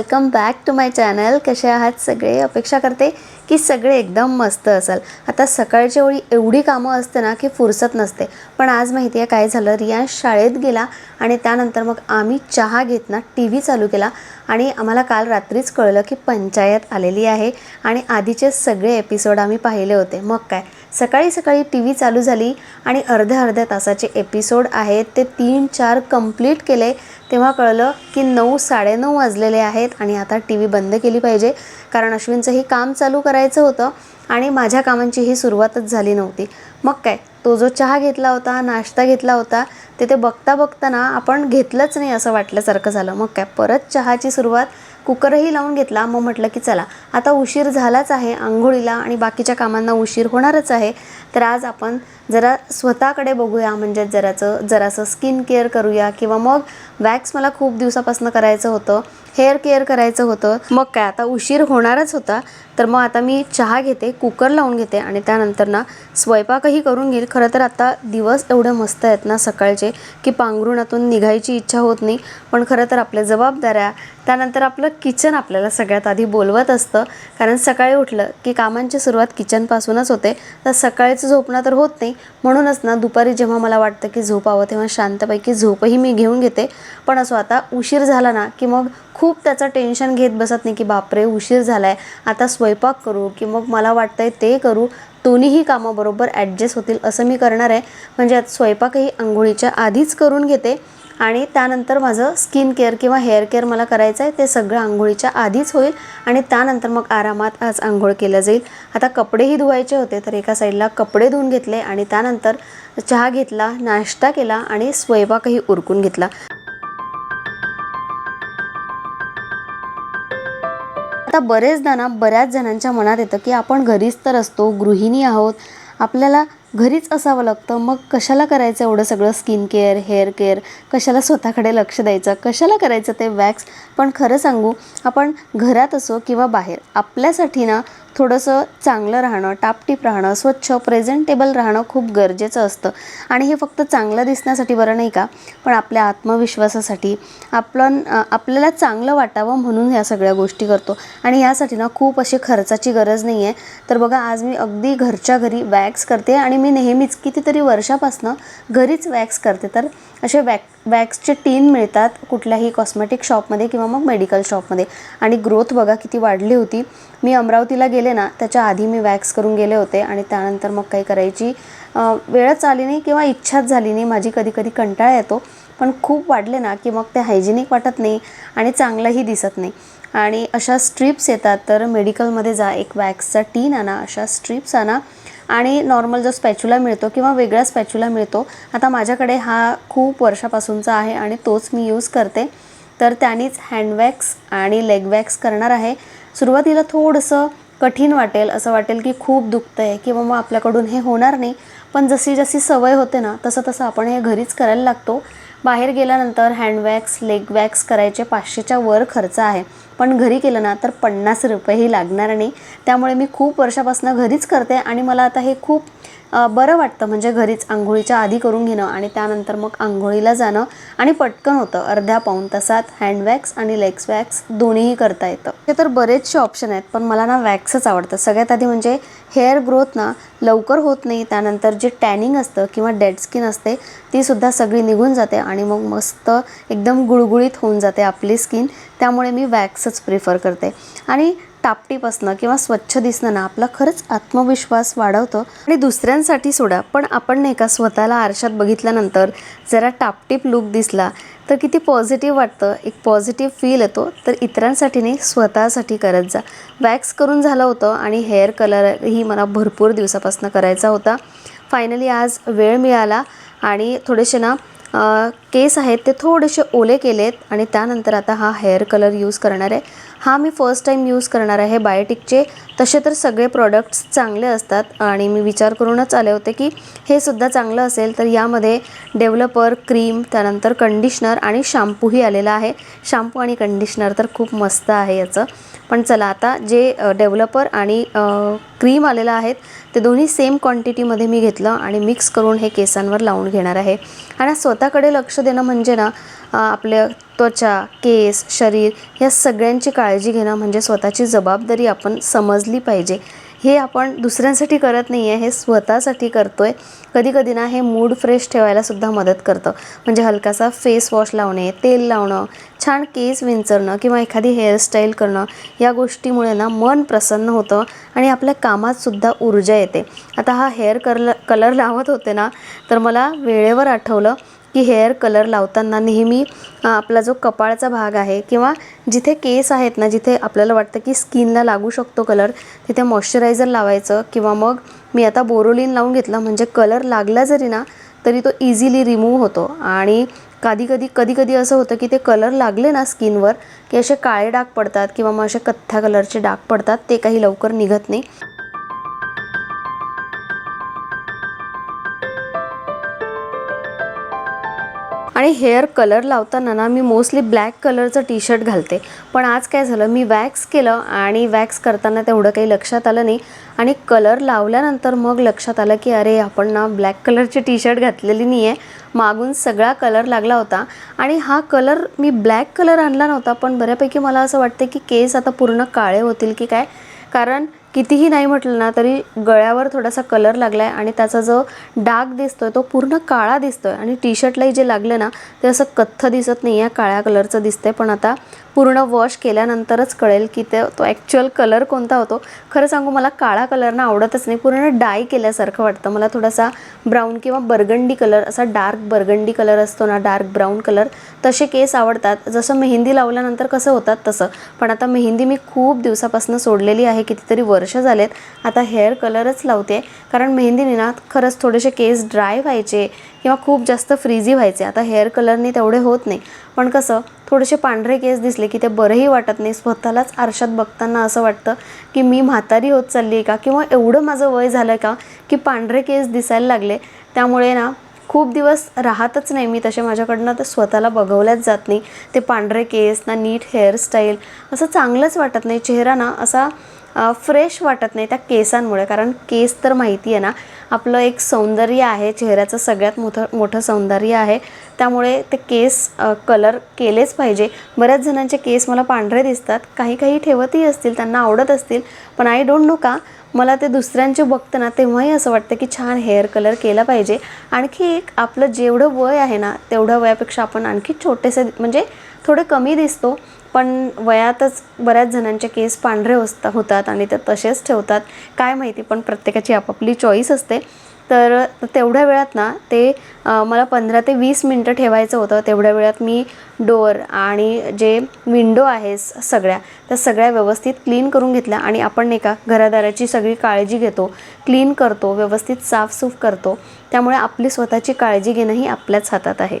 Welcome back to my channel. कसे आहात सगळे? अपेक्षा करते की सगळे एकदम मस्त असाल. आता सकाळच्या वेळी एवढी कामं असते ना की फुरसत नसते. पण आज माहिती आहे काय झालं? रिया शाळेत गेला आणि त्यानंतर मग आम्ही चहा घेत ना टी व्ही चालू केला आणि आम्हाला काल रात्रीच कळलं की पंचायत आलेली आहे आणि आधीचे सगळे एपिसोड आम्ही पाहिले होते. मग काय? सकाळी सकाळी टी व्ही चालू झाली आणि अर्ध्या अर्ध्या तासाचे एपिसोड आहेत. ते तीन चार कंप्लीट केले. तेव्हा कळलं की नऊ साडेनऊ वाजलेले आहेत आणि आता टी व्ही बंद केली पाहिजे. कारण अश्विनचंही काम चालू करायचं होतं आणि माझ्या कामांचीही सुरुवातच झाली नव्हती. मग काय? तो जो चहा घेतला होता नाश्ता घेतला होता ते ते बघता बघताना आपण घेतलंच नाही असं वाटल्यासारखं झालं. मग काय? परत चहाची सुरुवात कुकरही लावून घेतला. मग म्हटलं की चला आता उशीर झालाच आहे आंघोळीला आणि बाकीच्या कामांना उशीर होणारच आहे तर आज आपण जरा स्वतःकडे बघूया. म्हणजे जराचं जरासं स्किन केअर करूया. किंवा मग वॅक्स मला खूप दिवसापासून करायचं होतं. हेअर केअर करायचं होतं. मग काय आता उशीर होणारच होता. तर मग आता मी चहा घेते कुकर लावून घेते आणि त्यानंतर ना स्वयंपाकही करून घेईल. खरं तर आता दिवस एवढे मस्त आहेत ना सकाळचे की पांघरुणातून निघायची इच्छा होत नाही. पण खरं तर आपल्या जबाबदाऱ्या त्यानंतर आपलं किचन आपल्याला सगळ्यात आधी बोलवत असतं. कारण सकाळी उठलं की कामांची सुरुवात किचनपासूनच होते. तर सकाळचं झोपणं तर होत नाही. म्हणूनच ना दुपारी जेव्हा मला वाटतं की झोपावं तेव्हा शांतपैकी झोपही मी घेऊन घेते. पण असो आता उशीर झाला ना की मग खूप त्याचं टेन्शन घेत बसत नाही की बापरे उशीर झाला आहे आता स्वयंपाक करू की मग मला वाटतंय ते करू. दोन्हीही कामाबरोबर ॲडजस्ट होतील असं मी करणार आहे. म्हणजे आता स्वयंपाकही आंघोळीच्या आधीच करून घेते. आणि त्यानंतर माझं स्किन केअर किंवा हेअर केअर मला करायचं आहे ते सगळं आंघोळीच्या आधीच होईल. आणि त्यानंतर मग आरामात आज आंघोळ केलं जाईल. आता कपडेही धुवायचे होते तर एका साईडला कपडे धुवून घेतले आणि त्यानंतर चहा घेतला नाश्ता केला आणि स्वयंपाकही उरकून घेतला. आता बरेचदा ना बऱ्याच जणांच्या मनात येतं की आपण घरीच तर असतो गृहिणी आहोत. आपल्याला घरीच असावं लागतं. मग कशाला करायचं एवढं सगळं? Skin care hair care? कशाला स्वतःकडे लक्ष द्यायचं? कशाला करायचं ते वॅक्स? पण खरं सांगू आपण घरात असो किंवा बाहेर आपल्यासाठी ना थोडंसं चांगलं राहणं टापटीप राहणं स्वच्छ प्रेझेंटेबल राहणं खूप गरजेचं असतं. आणि हे फक्त चांगलं दिसण्यासाठी बरं नाही का? पण आपल्या आत्मविश्वासासाठी आपण आपल्याला चांगलं वाटावं म्हणून ह्या सगळ्या गोष्टी करतो. आणि यासाठी ना खूप अशी खर्चाची गरज नाही आहे. तर बघा आज मी अगदी घरच्या घरी वॅक्स करते आणि मी नेहमीच कितीतरी वर्षापासनं घरीच वॅक्स करते. तर असे वॅक वॅक्सचे टीन मिळतात कुठल्याही कॉस्मेटिक शॉपमध्ये किंवा मग मेडिकल शॉपमध्ये. आणि ग्रोथ बघा किती वाढली होती. मी अमरावतीला गेले ना त्याच्या आधी मी वॅक्स करून गेले होते आणि त्यानंतर मग काही करायची वेळच आली नाही किंवा इच्छाच झाली नाही. माझी कधी कधी कंटाळा येतो. पण खूप वाढले ना की मग ते हायजेनिक वाटत नाही आणि चांगलंही दिसत नाही. आणि अशा स्ट्रिप्स येतात. तर मेडिकलमध्ये जा एक वॅक्सचा टीन आणा अशा स्ट्रिप्स आणा. आणि नॉर्मल जो स्पॅच्युला मिळतो किंवा वेगळा स्पॅच्युला मिळतो आता माझ्याकडे हा खूप वर्षापासूनचा आहे आणि तोच मी यूज करते. तर त्यानेच हँडवॅक्स आणि लेग वॅक्स करणार आहे. सुरुवातीला थोडंसं कठीण वाटेल असं वाटेल की खूप दुखतं आहे किंवा मग आपल्याकडून हे होणार नाही. पण जशी जशी सवय होते ना तसं तसं आपण हे घरीच करायला लागतो. बाहेर गेल्यानंतर हँडवॅक्स लेग वॅक्स करायचे पाचशेच्या वर खर्च आहे. पण घरी केलं ना तर पन्नास रुपयेही लागणार नाही. त्यामुळे मी खूप वर्षापासून घरीच करते आणि मला आता हे खूप बरं वाटतं. म्हणजे घरीच आंघोळीच्या आधी करून घेणं आणि त्यानंतर मग आंघोळीला जाणं आणि पटकन होतं. अर्ध्या पाऊण तासात हँडवॅक्स आणि लेग्स वॅक्स दोन्हीही करता येतं. हे तर बरेचसे ऑप्शन आहेत पण मला ना वॅक्सच आवडतं. सगळ्यात आधी म्हणजे हेअर ग्रोथ ना लवकर होत नाही त्यानंतर जे टॅनिंग असतं किंवा डेड स्किन असते ती सुद्धा सगळी निघून जाते आणि मग मस्त एकदम गुळगुळीत होऊन जाते आपली स्किन त्यामुळे मी वॅक्सच प्रिफर करते. आणि टापटीप असणं किंवा स्वच्छ दिसणं ना आपला खरंच आत्मविश्वास वाढवतं. आणि दुसऱ्यांसाठी सोडा पण आपण नाही का स्वतःला आरशात बघितल्यानंतर जरा टापटीप लुक दिसला तर किती पॉझिटिव्ह वाटतं एक पॉझिटिव्ह फील येतो. तर इतरांसाठी नाही स्वतःसाठी करत जा. वॅक्स करून झालं होतं आणि हेअर कलरही मला भरपूर दिवसापासून करायचा होता. फायनली आज वेळ मिळाला आणि थोडेसे ना केस आहेत ते थोडेसे ओले केलेत आणि त्यानंतर आता हा हेअर कलर यूज करणार आहे. हा मी फर्स्ट टाईम यूज करणार आहे बायोटिकचे तसे तर सगळे प्रॉडक्ट्स चांगले असतात आणि मी विचार करूनच आले होते की हे सुद्धा चांगलं असेल तर यामध्ये डेव्हलपर क्रीम त्यानंतर कंडिशनर आणि शॅम्पूही आलेला आहे. शॅम्पू आणि कंडिशनर तर खूप मस्त आहे याचं. पण चला आता जे डेव्हलपर आणि क्रीम आलेलं आहेत ते दोन्ही सेम क्वांटिटीमध्ये मी घेतलं आणि मिक्स करून हे केसांवर लावून घेणार आहे. आणि स्वतःकडे लक्ष देणं म्हणजे ना आपल्या त्वचा केस शरीर या सगळ्यांची काळजी घेणं म्हणजे स्वतःची जबाबदारी आपण समजली पाहिजे. हे आपण दुसऱ्यांसाठी करत नाही आहे हे स्वतःसाठी करतो आहे कधी कधी ना हे मूड फ्रेश ठेवायलासुद्धा मदत करतं. म्हणजे हलकासा फेस वॉश लावणे तेल लावणं छान केस विंचरणं किंवा एखादी हेअरस्टाईल करणं या गोष्टीमुळे ना मन प्रसन्न होतं आणि आपल्या कामातसुद्धा ऊर्जा येते. आता हा हेअर कलर कलर लावत होते ना तर मला वेळेवर आठवलं की हेअर कलर लावताना नेहमी आपला जो कपाळचा भाग आहे किंवा जिथे केस आहेत ना जिथे आपल्याला वाटतं की स्किनला लागू शकतो कलर तिथे मॉइश्चरायझर लावायचं किंवा मग मी आता बोरोलिन लावून घेतलं म्हणजे कलर लागला जरी ना तरी तो इझिली रिमूव्ह होतो. आणि कधी कधी कधी कधी असं होतं की ते कलर लागले ना स्किनवर की असे काळे डाग पडतात किंवा मग असे कथ्या कलरचे डाग पडतात ते काही लवकर निघत नाही. आणि हेअर कलर लावताना ना मी मोस्टली ब्लॅक कलरचं टी शर्ट घालते. पण आज काय झालं मी वॅक्स केलं आणि वॅक्स करताना तेवढं काही लक्षात आलं नाही. आणि कलर लावल्यानंतर मग लक्षात आलं की अरे आपण ना ब्लॅक कलरची टी शर्ट घातलेली नाही आहे मागून सगळा कलर लागला होता. आणि हा कलर मी ब्लॅक कलर आणला नव्हता पण बऱ्यापैकी मला असं वाटतं की केस आता पूर्ण काळे होतील की काय? कारण कितीही नाही म्हटलं ना तरी गळ्यावर थोडासा कलर लागला आहे आणि त्याचा जो डाग दिसतो आहे तो पूर्ण काळा दिसतोय. आणि टी शर्टलाही जे लागलं ना ते असं कथ्थ दिसत नाही आहे काळ्या कलरचं दिसतंय. पण आता पूर्ण वॉश केल्यानंतरच कळेल की ते तो ॲक्च्युअल कलर कोणता होतो. खरं सांगू मला काळा कलर ना आवडतच नाही. पूर्ण डाय केल्यासारखं वाटतं. मला थोडासा ब्राऊन किंवा बर्गंडी कलर असा डार्क बर्गंडी कलर असतो ना डार्क ब्राऊन कलर तसे केस आवडतात. जसं मेहंदी लावल्यानंतर कसं होतात तसं. पण आता मेहंदी मी खूप दिवसापासून सोडलेली आहे. कितीतरी वर्ष झालेत. आता हेअर कलरच लावते. कारण मेहंदीने ना खरंच थोडेसे केस ड्राय व्हायचे किंवा खूप जास्त फ्रीझी व्हायचे. आता हेअर कलरने तेवढे होत नाही. पण कसं थोडेसे पांढरे केस दिसले की ते बरंही वाटत नाही. स्वतःलाच आरशात बघताना असं वाटतं की मी म्हातारी होत चालली आहे का? किंवा एवढं माझं वय झालं का की पांढरे केस दिसायला लागले? त्यामुळे ना खूप दिवस राहतच नाही मी तसे माझ्याकडनं. तर स्वतःला बघवल्याच जात नाही. ते पांढरे केस ना नीट हेअरस्टाईल असं चांगलंच वाटत नाही. चेहरा ना असा फ्रेश वाटत नाही त्या केसांमुळे. कारण केस तर माहिती आहे ना आपलं एक सौंदर्य आहे चेहऱ्याचं सगळ्यात मोठं मोठं सौंदर्य आहे. त्यामुळे ते केस कलर केलेच पाहिजे. बऱ्याच जणांचे केस मला पांढरे दिसतात. काही काही ठेवतही असतील त्यांना आवडत असतील पण आय डोंट नो का? मला ते दुसऱ्यांचे बघतं ना तेव्हाही असं वाटतं की छान हेअर कलर केला पाहिजे. आणखी एक आपलं जेवढं वय आहे ना तेवढ्या वयापेक्षा आपण आणखी छोटेसे म्हणजे थोडे कमी दिसतो. पण वयातच बऱ्याच जणांचे केस पांढरे होत होतात आणि ते तसेच ठेवतात. काय माहिती पण प्रत्येकाची आपापली चॉईस असते. तर तेवढ्या वेळात ना ते मला पंधरा ते वीस मिनटं ठेवायचं होतं. तेवढ्या वेळात मी डोअर आणि जे विंडो आहे स- सगळ्या त्या सगळ्या व्यवस्थित क्लीन करून घेतल्या आणि आपण नाही का घरादाराची सगळी काळजी घेतो. क्लीन करतो व्यवस्थित साफसूफ करतो. त्यामुळे आपली स्वतःची काळजी घेणंही आपल्याच हातात आहे.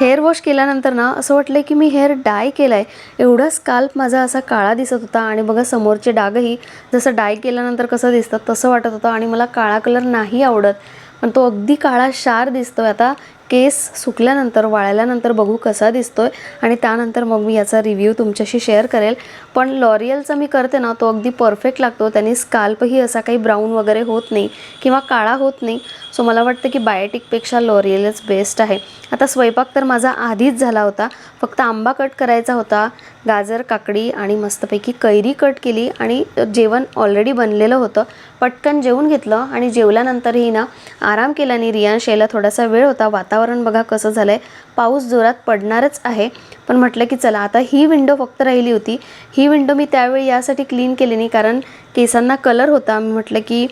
हेअर वॉश केल्यानंतर ना असं वाटलं की मी हेअर डाय केला आहे एवढा स्काल्प माझा असा काळा दिसत होता आणि बघा समोरचे डागही जसं डाय केल्यानंतर कसं दिसतं तसं वाटत होतं आणि मला काळा कलर नाही आवडत. पण तो अगदी काळा शार दिसतोय आता. केस सुकल्यानंतर वाळल्यानंतर बघू कसा दिसतो आहे आणि त्यानंतर मग मी याचा रिव्ह्यू तुमच्याशी शेअर करेल. पण लॉरियलचा मी करते ना तो अगदी परफेक्ट लागतो. त्याने स्काल्पही असा काही ब्राऊन वगैरे होत नाही किंवा काळा होत नाही. सो मला वाटतं की बायोटिकपेक्षा लॉरियलच बेस्ट आहे. आता स्वयंपाक तर माझा आधीच झाला होता. फक्त आंबा कट करायचा होता गाजर काकडी आणि मस्तपैकी कैरी कट केली आणि जेवण ऑलरेडी बनलेलं होतं. पटकन जेवून घेतलं आणि जेवल्यानंतरही ना आराम केला आणि रियांश यायला थोडासा वेळ होता. वातावरण बघा कसं झालं आहे पाऊस जोरात पडणारच आहे. पण म्हटलं की चला आता ही विंडो फक्त राहिली होती. ही विंडो मी त्यावेळी यासाठी क्लीन केली नाही. कारण केसांना कलर होता. मी म्हटलं की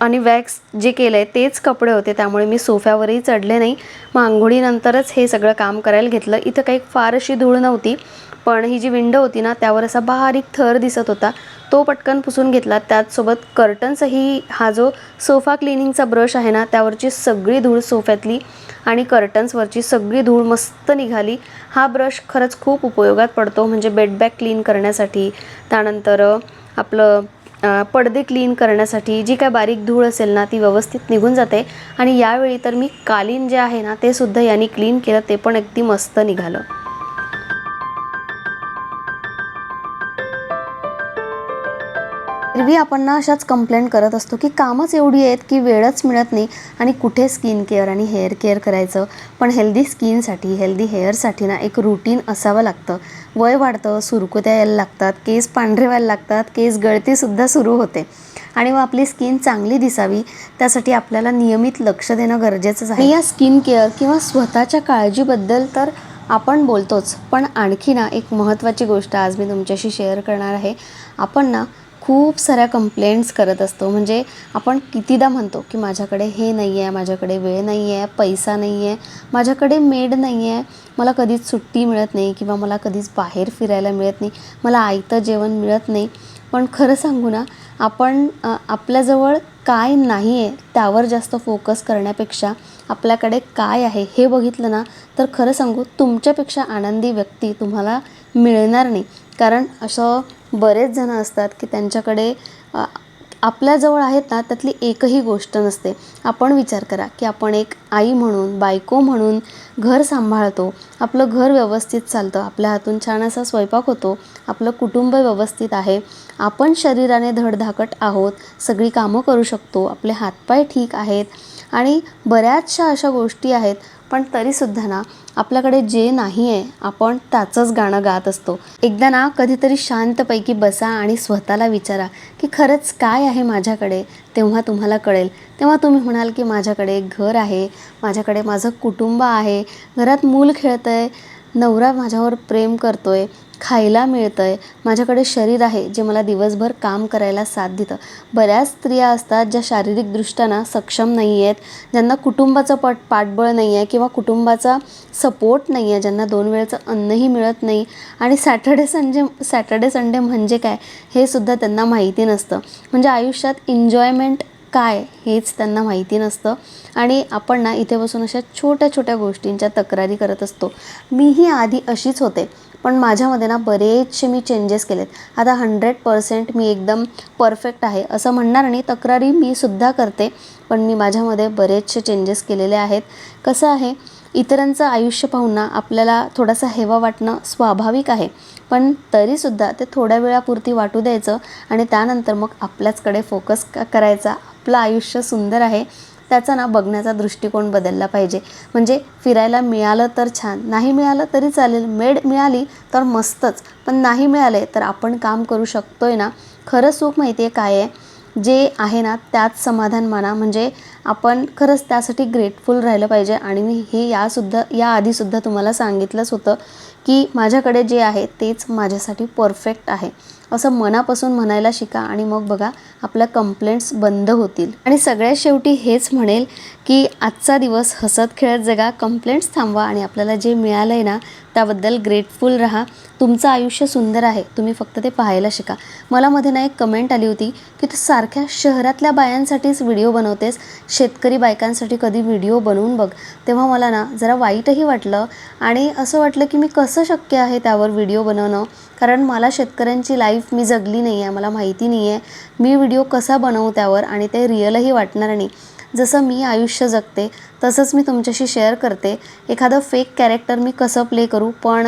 आणि वॅक्स जे केलं आहे तेच कपडे होते. त्यामुळे मी सोफ्यावरही चढले नाही. मग आंघोळीनंतरच हे सगळं काम करायला घेतलं. इथं काही फार अशी धूळ नव्हती. पण ही जी विंडो होती ना त्यावर असा बारीक थर दिसत होता. तो पटकन पुसून घेतला. त्याचसोबत कर्टन्सही हा जो सोफा क्लिनिंगचा ब्रश आहे ना त्यावरची सगळी धूळ सोफ्यातली आणि कर्टन्सवरची सगळी धूळ मस्त निघाली. हा ब्रश खरंच खूप उपयोगात पडतो म्हणजे बेडबॅग क्लीन करण्यासाठी. त्यानंतर आपलं पडदे क्लीन करण्यासाठी जी काय बारीक धूळ असेल ना ती व्यवस्थित निघून जाते. आणि यावेळी तर मी कालीन जे आहे ना ते सुद्धा यांनी क्लीन केलं ते पण अगदी मस्त निघालं. एरवी आपण ना अशाच कंप्लेंट करत असतो की कामच एवढी आहेत की वेळच मिळत नाही आणि कुठे स्किन केअर आणि हेअर केअर करायचं? पण हेल्दी स्किनसाठी हेल्दी हेअरसाठी ना एक रुटीन असावं लागतं. वय वाढतं सुरकुत्या यायला लागतात केस पांढरे व्हायला लागतात केस गळतीसुद्धा सुरू होते. आणि मग आपली स्किन चांगली दिसावी त्यासाठी आपल्याला नियमित लक्ष देणं गरजेचंच आहे. या स्किन केअर किंवा स्वतःच्या काळजीबद्दल तर आपण बोलतोच पण आणखी ना एक महत्त्वाची गोष्ट आज मी तुमच्याशी शेअर करणार आहे. आपण ना खूप साऱ्या कंप्लेंट्स करत असतो. म्हणजे आपण कितीदा म्हणतो की माझ्याकडे हे नाही आहे माझ्याकडे वेळ नाही आहे पैसा नाही आहे माझ्याकडे मेड नाही आहे मला कधीच सुट्टी मिळत नाही किंवा मला कधीच बाहेर फिरायला मिळत नाही. मला आयतं जेवण मिळत नाही. पण खरं सांगू ना आपण आपल्याजवळ काय नाही आहे त्यावर जास्त फोकस करण्यापेक्षा आपल्याकडे काय आहे हे बघितलं ना तर खरं सांगू तुमच्यापेक्षा आनंदी व्यक्ती तुम्हाला मिळणार नाही. कारण असं बरेच जण असतात की त्यांच्याकडे आपल्याजवळ आहेत ना त्यातली एकही गोष्ट नसते. आपण विचार करा की आपण एक आई म्हणून बायको म्हणून घर सांभाळतो आपलं घर व्यवस्थित चालतं आपल्या हातून छान असा स्वयंपाक होतो आपलं कुटुंब व्यवस्थित आहे आपण शरीराने धडधाकट आहोत सगळी कामं करू शकतो आपले हातपाय ठीक आहेत आणि बऱ्याचशा अशा गोष्टी आहेत पण तरीसुद्धा ना आपल्याकडे जे नाही आहे आपण त्याचंच गाणं गात असतो. एकदा ना कधीतरी शांतपैकी बसा आणि स्वतःला विचारा की खरंच काय आहे माझ्याकडे? तेव्हा तुम्हाला कळेल. तेव्हा तुम्ही म्हणाल की माझ्याकडे एक घर आहे माझ्याकडे माझं कुटुंब आहे घरात मूल खेळतं आहे नवरा माझ्यावर प्रेम करतो आहे खायला मिळतं आहे माझ्याकडे शरीर आहे जे मला दिवसभर काम करायला साथ देतं. बऱ्याच स्त्रिया असतात ज्या शारीरिकदृष्ट्या ना सक्षम नाही आहेत ज्यांना कुटुंबाचं पट पाठबळ नाही आहे किंवा कुटुंबाचा सपोर्ट नाही आहे ज्यांना दोन वेळचं अन्नही मिळत नाही. आणि सॅटर्डे संडे सॅटर्डे संडे म्हणजे काय? हे सुद्धा त्यांना माहिती नसतं. म्हणजे आयुष्यात एन्जॉयमेंट काय हेच त्यांना माहिती नसतं. आणि आपण ना इथे बसून अशा छोट्या छोट्या गोष्टींच्या तक्रारी करत असतो. मीही आधी अशीच होते. पण माझ्यामध्ये ना बरेचसे मी चेंजेस केलेत. आता हंड्रेड पर्सेंट मी एकदम परफेक्ट आहे. असं म्हणणार नाही तक्रारी मी सुद्धा करते पण मी माझ्यामध्ये बरेचसे चेंजेस केलेले आहेत. कसं आहे इतरांचं आयुष्य पाहून ना आपल्याला थोडासा हेवा वाटणं स्वाभाविक आहे. पण तरीसुद्धा ते थोड्या वेळापुरती वाटू द्यायचं आणि त्यानंतर मग आपल्याचकडे फोकस करायचा. आपलं आयुष्य सुंदर आहे. त्याचा ना बघण्याचा दृष्टिकोन बदलला पाहिजे. म्हणजे फिरायला मिळालं तर छान नाही मिळालं तरी चालेल. मेड मिळाली तर मस्तच. पण नाही मिळाले तर आपण काम करू शकतो आहे ना? खरं सुख माहिती आहे काय आहे? जे आहे ना त्यात समाधान माना. म्हणजे आपण खरंच त्यासाठी ग्रेटफुल राहिलं पाहिजे. आणि मी हे यासुद्धा याआधीसुद्धा तुम्हाला सांगितलंच होतं की माझ्याकडे जे आहे तेच माझ्यासाठी परफेक्ट आहे. असं मनापासून म्हणायला शिका आणि मग बघा आपल्या कंप्लेंट्स बंद होतील. आणि सगळ्यात शेवटी हेच म्हणेल की आजचा दिवस हसत खेळत जगा कंप्लेंट्स थांबवा आणि आपल्याला जे मिळालं आहे ना त्याबद्दल ग्रेटफुल राहा. तुमचं आयुष्य सुंदर आहे तुम्ही फक्त ते पाहायला शिका. मला मध्ये ना एक कमेंट आली होती की तू सारख्या शहरातल्या बायांसाठीच व्हिडिओ बनवतेस शेतकरी बायकांसाठी कधी व्हिडिओ बनवून बघ. तेव्हा मला ना जरा वाईटही वाटलं आणि असं वाटलं की मी कसं शक्य आहे त्यावर व्हिडिओ बनवणं? कारण मला शेतकऱ्यांची लाईफ मी जगली नाही आहे मला माहिती नाही आहे मी व्हिडिओ कसा बनवू त्यावर आणि ते रिअलही वाटणार नाही. जसं मी आयुष्य जगते तसंच मी तुमच्याशी शेअर करते. एखादं फेक कॅरेक्टर मी कसं प्ले करू? पण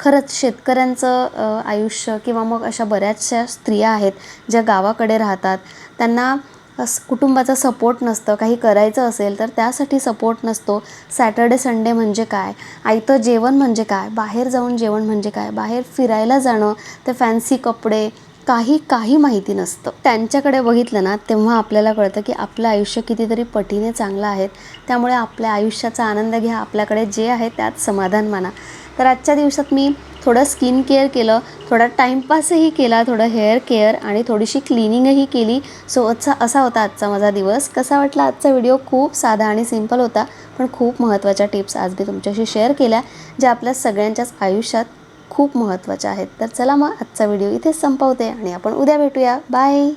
खरंच शेतकऱ्यांचं आयुष्य किंवा मग अशा बऱ्याचशा स्त्रिया आहेत ज्या गावाकडे राहतात. त्यांना अस कुटुंबाचा सपोर्ट नसतं. काही करायचं असेल तर त्यासाठी सपोर्ट नसतो. सॅटर्डे संडे म्हणजे काय? आयतं जेवण म्हणजे काय? बाहेर जाऊन जेवण म्हणजे काय? बाहेर फिरायला जाणं ते फॅन्सी कपडे काही काही माहिती नसतं. त्यांच्याकडे बघितलं ना तेव्हा आपल्याला कळतं की आपलं आयुष्य कितीतरी पटीने चांगलं आहे. त्यामुळे आपल्या आयुष्याचा आनंद घ्या आपल्याकडे जे आहे त्यात समाधान माना. तर आजच्या दिवसात मी थोडं स्किन केअर केलं थोडा टाईमपासही केला थोडं हेअर केअर आणि थोडीशी क्लिनिंगही केली. सो असा असा होता आजचा माझा दिवस. कसा वाटला आजचा व्हिडिओ? खूप साधा आणि सिंपल होता पण खूप महत्त्वाच्या टिप्स आज मी तुमच्याशी शेअर केल्या ज्या आपल्या सगळ्यांच्याच आयुष्यात खूप महत्त्वाच्या आहेत. तर चला मग आजचा व्हिडिओ इथेच संपवते आणि आपण उद्या भेटूया. बाय!